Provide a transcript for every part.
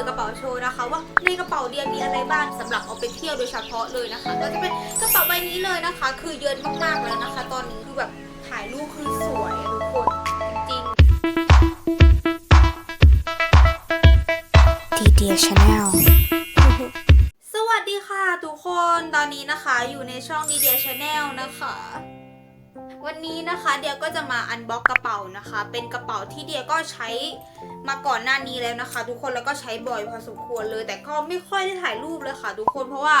ดกระเป๋าโชว์นะคะ ว่าในกระเป๋าเดียมีอะไรบ้างสำหรับเอาไปเที่ยวโดยเฉพาะเลยนะคะ ก็จะเป็นกระเป๋าใบนี้เลยนะคะ คือเยินมากๆแล้วนะคะ ตอนนี้คือแบบถ่ายรูปคือสวยอะทุกคนจริงดีเดียชาแนลสวัสดีค่ะทุกคนตอนนี้นะคะอยู่ในช่อง d ีเดียชาแนลนะคะ วันนี้นะคะเดียก็จะมาอันบ็อกกระเป๋านะคะ เป็นกระเป๋าที่เดียก็ใช้มาก่อนหน้านี้แล้วนะคะ ทุกคนแล้วก็ใช้บ่อยพอสมควรเลย แต่ก็ไม่ค่อยได้ถ่ายรูปเลยค่ะ ทุกคนเพราะว่า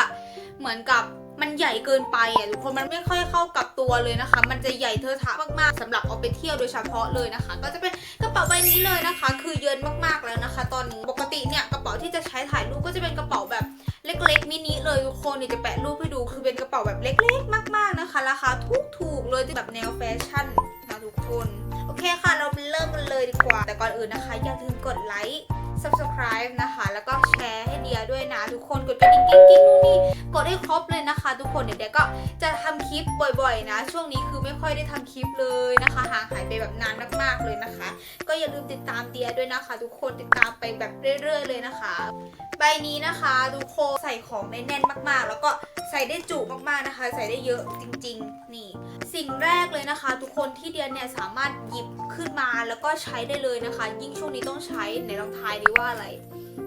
เหมือนกับมันใหญ่เกินไปอะทุกคนมันไม่ค่อยเข้ากับตัวเลยนะคะ มันจะใหญ่เทอะทะมากๆสำหรับเอาไปเที่ยวโดยเฉพาะเลยนะคะ ก็จะเป็นกระเป๋าใบนี้เลยนะคะ คือเยินมากๆแล้วนะคะ ตอนนี้ปกติเนี่ยกระเป๋าที่จะใช้ถ่ายรูปก็จะเป็นกระเป๋าแบบ เล็กๆมินิเลยทุกคนเดี๋ยวจะแปะรูปให้ดูคือเป็นกระเป๋าแบบเล็ก ๆ มากๆนะคะราคาถูกๆเลยแบบแนวแฟชั่นนะทุกคน โอเคค่ะเราเริ่มกันเลยดีกว่า แต่ก่อนอื่นนะคะอย่าลืมกดไลค์ subscribe นะคะ แล้วก็แชร์ให้เดียด้วยนะ ทุกคนกดกระดิ่งกิ๊งกิ๊งนู่นนี่กดให้ครบเลยนะคะ ทุกคนเดี๋ยวเดียก็จะทำคลิปบ่อยๆนะ ช่วงนี้คือไม่ค่อยได้ทำคลิปเลยนะคะห่างหายไปแบบนานมากๆเลยนะคะ ก็อย่าลืมติดตามเดียด้วยนะคะ ทุกคนติดตามไปแบบเรื่อย ๆ เลยนะคะ ใบนี้นะคะ ทุกคนใส่ของได้แน่นมากๆ แล้วก็ใส่ได้จุมากๆนะคะ ใส่ได้เยอะจริง ๆ นี่ สิ่งแรกเลยนะคะ ทุกคนที่เดียเนี่ยสามารถหยิบขึ้นมาแล้วก็ใช้ได้เลยนะคะ ยิ่งช่วงนี้ต้องใช้ในลองทายดีว่าอะไร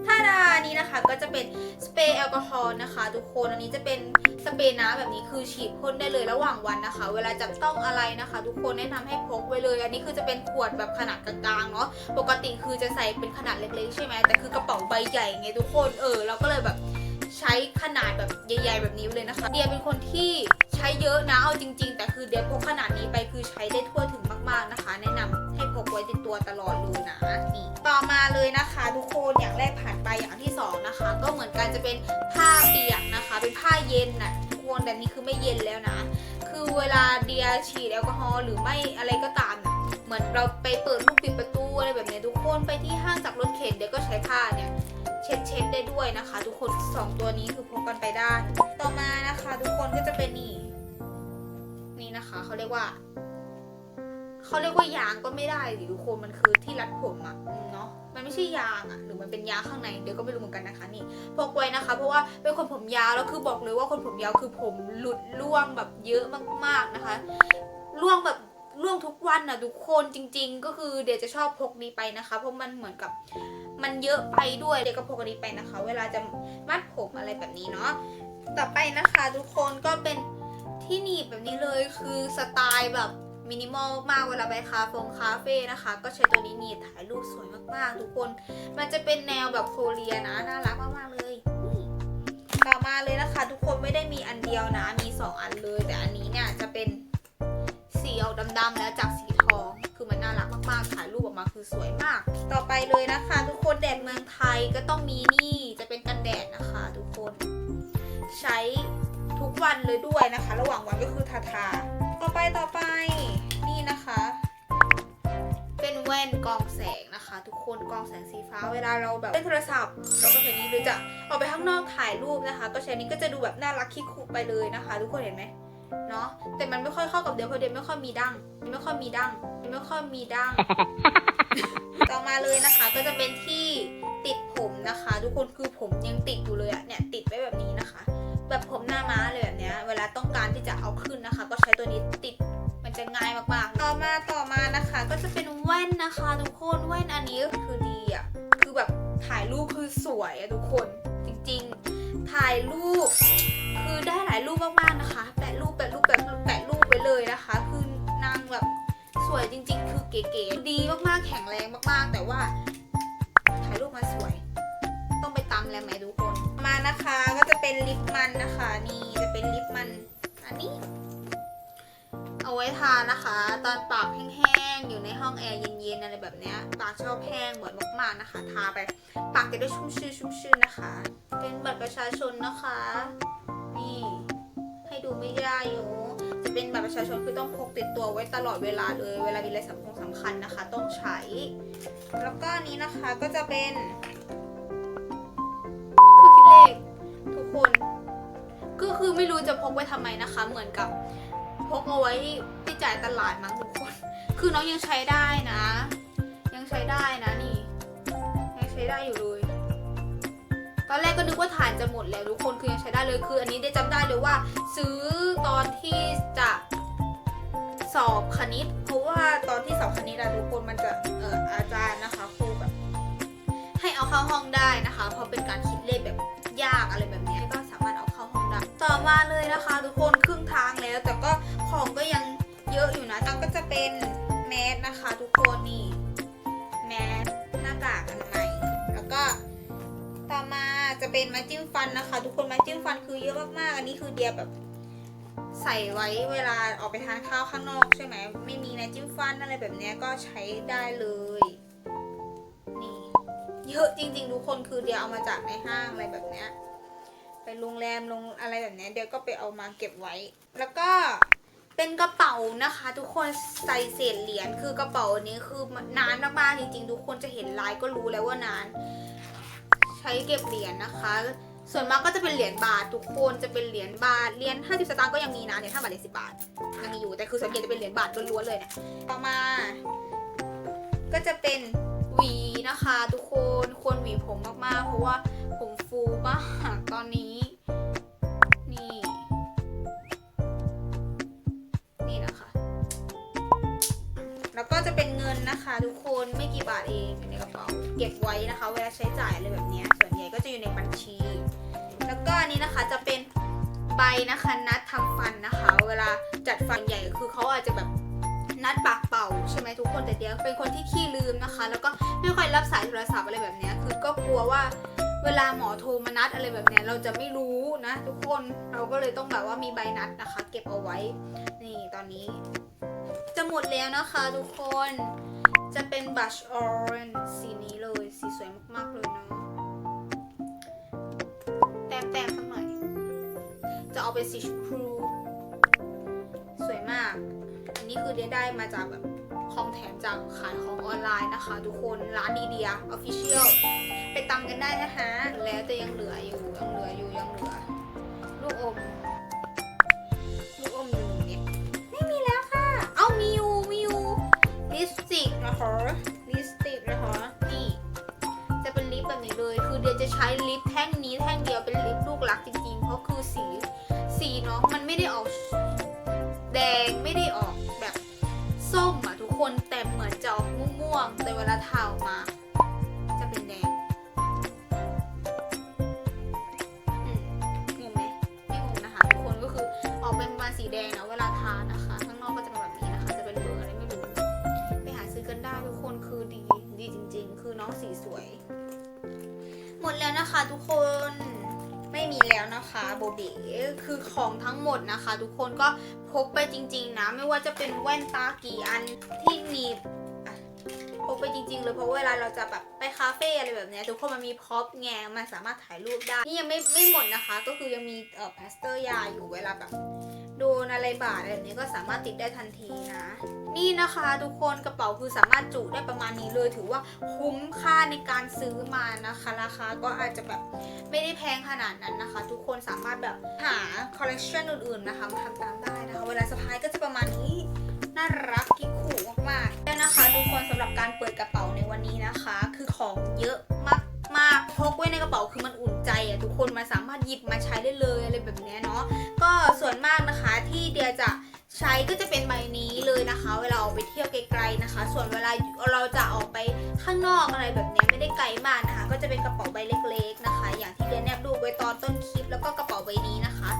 ถ้าดานี้นะคะก็จะเป็นสเปรย์แอลกอฮอล์นะคะ ทุกคนอันนี้จะเป็นสเปรย์น้ำแบบนี้คือฉีดพ่นได้เลยระหว่างวันนะคะ เวลาจับต้องอะไรนะคะ ทุกคนแนะนำให้พกไว้เลย อันนี้คือจะเป็นขวดแบบขนาดกลางๆเนาะปกติคือจะใส่เป็นขนาดเล็กๆ ใช่ไหมแต่คือกระเป๋าใบใหญ่ไงทุกคนเออเราก็เลยแบบใช้ขนาดแบบใหญ่ๆแบบนี้เลยนะคะ เดียเป็นคนที่ใช้เยอะนะเอาจริง ๆ แต่คือเดียพกขนาดนี้ไปคือใช้ได้ทั่วถึงมากๆนะคะ แนะนำให้พกไว้ติดตัวตลอด นะคะทุกคนอย่างแรกผ่านไปอย่างที่สองนะคะ ก็เหมือนกันจะเป็นผ้าเปียกนะคะ เป็นผ้าเย็นน่ะทุกคนแต่นี้คือไม่เย็นแล้วนะ คือเวลาเดียฉีดแอลกอฮอล์หรือไม่อะไรก็ตามน่ะเหมือนเราไปเปิดลูกปิดประตูอะไรแบบเนี้ยทุกคนไปที่ห้างจับรถเข็นเดี๋ยวก็ใช้ผ้าเนี่ยเช็ดเช็ดได้ด้วยนะคะ ทุกคนสองตัวนี้คือพกกันไปได้ ต่อมานะคะ ทุกคนก็จะเป็นนี่นี่นะคะเขาเรียกว่า เขาเรียกว่ายางก็ไม่ได้ดิทุกคนมันคือที่รัดผมอะเนาะมันไม่ใช่ยางอะหรือมันเป็นยางข้างในเดี๋ยวก็ไม่รู้เหมือนกันนะคะนี่พกไว้นะคะ เพราะว่าเป็นคนผมยาวแล้วคือบอกเลยว่าคนผมยาวคือผมหลุดร่วงแบบเยอะมากๆนะคะร่วงแบบร่วงทุกวันน่ะทุกคนจริง ๆ ก็คือเดี๋ยวจะชอบพกนี้ไปนะคะ เพราะมันเหมือนกับมันเยอะไปด้วยเดี๋ยวก็พกนี้ไปนะคะ เวลาจะมัดผมอะไรแบบนี้เนาะต่อไปนะคะ ทุกคนก็เป็นที่หนีบแบบนี้เลยคือสไตล์แบบ มินิมอลมากๆเวลาไปคาเฟงคาเฟ่นะคะ ก็ใช้ตัวนี้หนีบถ่ายรูปสวยมากๆ ทุกคน มันจะเป็นแนวแบบโคเรียนะน่ารักมากๆเลยต่อมาเลยนะคะ ทุกคนไม่ได้มีอันเดียวนะมีสองอันเลย แต่อันนี้เนี่ยจะเป็นสีออกดำๆแล้วจากสีทองคือมันน่ารักมากๆถ่ายรูปออกมาคือสวยมาก ต่อไปเลยนะคะ ทุกคนแดดเมืองไทยก็ต้องมีนี่จะเป็นกันแดดนะคะ ทุกคน ใช้ทุกวันเลยด้วยนะคะ ระหว่างวันก็คือทาทาต่อไปต่อ เป็นแว่นกรองแสงนะคะ ทุกคนกรองแสงสีฟ้าเวลาเราแบบเล่นโทรศัพท์เราก็ใช้นี้หรือจะออกไปข้างนอกถ่ายรูปนะคะ ก็ใช้นี้ก็จะดูแบบน่ารักคิกคุไปเลยนะคะ ทุกคนเห็นไหมเนาะแต่มันไม่ค่อยเข้ากับเดียวเพราะเดียวไม่ค่อยมีดั้งไม่ค่อยมีดั้งไม่ค่อยมีดั้งต่อมาเลยนะคะ ก็จะเป็นที่ติดผมนะคะ ทุกคนคือผมยัง นะคะทุกคนแว่นอันนี้ก็คือดีอะคือแบบถ่ายรูปคือสวยอะทุกคนจริงๆ ถ่ายรูป คือได้หลายรูปมากๆนะคะ แปะรูปแปะรูปแปะรูปแปะรูปไว้เลยนะคะ คือนางแบบสวยจริง ๆ คือเก๋ๆดีมากๆแข็งแรงมากๆ แต่ว่า ถ่ายรูปมาสวย ต้องไปตามแล้วไหมทุกคน มานะคะก็จะเป็นลิปมันนะคะ นี่จะเป็นลิปมันอันนี้ เอาไว้ทานะคะ ตอนปากแห้ง ห้องแอร์เย็นๆอะไรแบบเนี้ยปากชอบแห้งบ่อยมากๆนะคะ ทาไปปากจะได้ชุ่มชื่นชุ่มชื่นนะคะ เป็นบัตรประชาชนนะคะ นี่ให้ดูไม่ได้อยู่จะเป็นบัตรประชาชนคือต้องพกติดตัวไว้ตลอดเวลาเลย เวลามีอะไรสำคัญสำคัญนะคะ ต้องใช้ แล้วก็นี้นะคะก็จะเป็นคือคิดเลขทุกคนก็คือไม่รู้จะพกไว้ทำไมนะคะ เหมือนกับพกเอาไว้ไปจ่ายตลาดมั้งทุกคน คือน้องยังใช้ได้นะ ยังใช้ได้นะนี่ยังใช้ได้อยู่เลยตอนแรกก็นึกว่าถ่านจะหมดแล้วทุกคนคือยังใช้ได้เลยคือ อันนี้ได้จำได้เลยว่า ซื้อตอนที่จะสอบคณิต เพราะว่าตอนที่สอบคณิตอะทุกคนมันจะเอออาจารย์นะคะครูแบบให้เอาเข้าห้องได้นะคะเพราะเป็นการคิดเลขแบบยากอะไรแบบนี้ก็สามารถเอาเข้าห้องได้ต่อมาเลยนะคะ ทุกคนครึ่งทางแล้ว แต่ก็ของก็ยังเยอะอยู่นะตั้งก็จะเป็น สนะคะทุกคนนี่แมสหน้ากากอนามัยแล้วก็ต่อมาจะเป็นไม้จิ้มฟันนะคะ ทุกคนไม้จิ้มฟันคือเยอะมากๆอันนี้คือเดียแบบใส่ไว้เวลาออกไปทานข้าวข้างนอกใช่ไหมไม่มีไม้จิ้มฟันอะไรแบบนี้ก็ใช้ได้เลยนี่เยอะจริง ๆ ทุกคนคือเดียเอามาจากในห้างอะไรแบบนี้ไปโรงแรมลงอะไรแบบนี้เดียก็ไปเอามาเก็บไว้ แล้วก็ เป็นกระเป๋านะคะ ทุกคนใส่เศษเหรียญคือกระเป๋าอันนี้คือนานมากๆจริงๆ ทุกคนจะเห็นลายก็รู้แล้วว่านาน ใช้เก็บเหรียญนะคะ ส่วนมากก็จะเป็นเหรียญบาททุกคนจะเป็นเหรียญบาทเหรียญ50 สตางค์ก็ยังมีนะเหรียญ5บาทเหรียญ10บาทยังมีอยู่แต่คือส่วนใหญ่จะเป็นเหรียญบาทล้วนๆเลยเนี่ยต่อมา ก็จะเป็นหวีนะคะ ทุกคนควรหวีผมมากๆ เพราะว่าผมฟูมากตอนนี้ แล้วก็จะเป็นเงินนะคะ ทุกคนไม่กี่บาทเองอยู่ในกระเป๋าเก็บไว้นะคะ เวลาใช้จ่ายอะไรแบบนี้ส่วนใหญ่ก็จะอยู่ในบัญชี แล้วก็อันนี้นะคะจะเป็นใบนะคะนัดทำฟันนะคะ เวลาจัดฟันใหญ่คือเขาอาจจะแบบนัดปากเป่าใช่ไหมทุกคนแต่เดียวเป็นคนที่ขี้ลืมนะคะ แล้วก็ไม่ค่อยรับสายโทรศัพท์อะไรแบบนี้คือก็กลัวว่าเวลาหมอโทรมานัดอะไรแบบนี้เราจะไม่รู้นะ ทุกคนเราก็เลยต้องแบบว่ามีใบนัดนะคะ เก็บเอาไว้นี่ตอนนี้ หมดแล้วนะคะทุกคน จะเป็นบัชออเรนสีนี้เลย สีสวยมากๆเลยเนาะ แต้มแต้มๆสักหน่อย จะเอาเป็นสีชมพูสวยมาก อันนี้คือได้ได้มาจากแบบของแถมจากขายของออนไลน์นะคะ ทุกคน ร้านดีเดียออฟฟิเชียลไปตำกันได้นะคะ แล้วแต่ยังเหลืออยู่ ยังเหลืออยู่ ยังเหลือ ลูกอม แต่เวลาทาออกมา จะเป็นแดงอืมงงไหมไม่งงนะคะทุกคนก็คือออกเป็นมาสีแดงนะเวลาทานะคะข้างนอกก็จะเป็นแบบนี้นะคะ จะเป็นเบอร์อะไรไม่รู้ไปหาซื้อกันได้ทุกคนคือดีดีจริง ๆ คือน้องสีสวย หมดแล้วนะคะทุกคนไม่มีแล้วนะคะโบเบคือของทั้งหมดนะคะ ทุกคนก็พกไปจริง ๆ นะ ไม่ว่าจะเป็นแว่นตากี่อันที่หนีบ กไปจริง ๆ เลยเพราะเวลาเราจะแบบไปคาเฟ่อะไรแบบเนี้ยทุกคนมันมีพ็อพไงมันสามารถถ่ายรูปได้ นี่ยังไม่ไม่หมดนะคะ ก็คือยังมีเอ่อพลาสเตอร์ยาอยู่เวลาแบบโดนอะไรบาดอะไรแบบนี้ก็สามารถติดได้ทันทีนะ นี่นะคะทุกคนกระเป๋าคือสามารถจุได้ประมาณนี้เลย ถือว่าคุ้มค่าในการซื้อมานะคะ ราคาก็อาจจะแบบไม่ได้แพงขนาดนั้นนะคะ ทุกคนสามารถแบบหาคอลเลกชันอื่นๆนะคะมาทำตามได้นะคะ เวลาสะพายก็ การเปิดกระเป๋าในวันนี้นะคะ คือของเยอะมากๆพกไว้ในกระเป๋าคือมันอุ่นใจอะทุกคนมันสามารถหยิบมาใช้ได้เลยอะไรแบบนี้เนาะก็ส่วนมากนะคะที่เดียจะใช้ก็จะเป็นใบนี้เลยนะคะ เวลาออกไปเที่ยวไกลๆนะคะ ส่วนเวลาเราจะออกไปข้างนอกอะไรแบบนี้ไม่ได้ไกลมากนะคะ ก็จะเป็นกระเป๋าใบเล็ก ๆนะคะ อย่างที่เดียแนบรูปไว้ตอนต้นคลิป แล้วก็กระเป๋าใบนี้นะคะ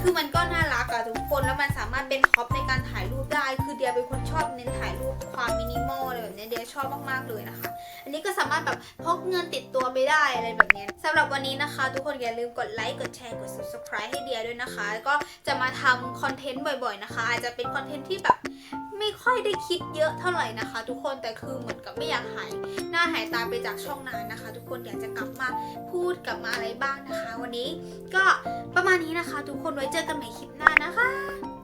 คือมันก็น่ารักอะทุกคนแล้วมันสามารถเป็นท็อปในการถ่ายรูปได้ คือเดียเป็นคนชอบเน้นถ่ายรูป ความมินิมอลอะไรแบบเนี้ยเดียชอบมากๆเลยนะคะ อันนี้ก็สามารถแบบพกเงินติดตัวไปได้อะไรแบบเนี้ยสำหรับวันนี้นะคะ ทุกคนอย่าลืมกดไลค์กดแชร์กด subscribe ให้เดียด้วยนะคะ ก็จะมาทำคอนเทนต์บ่อย ๆนะคะ อาจจะเป็นคอนเทนต์ที่แบบไม่ค่อยได้คิดเยอะเท่าไหร่นะคะ ทุกคนแต่คือเหมือนกับไม่อยากหายหน้าหายตาไปจากช่องนานนะคะ ทุกคนอยากจะกลับมาพูดกลับมาอะไรบ้างนะคะ วันนี้ก็ประมาณนี้นะคะ ทุกคนไว้เจอกันใหม่คลิปหน้านะคะ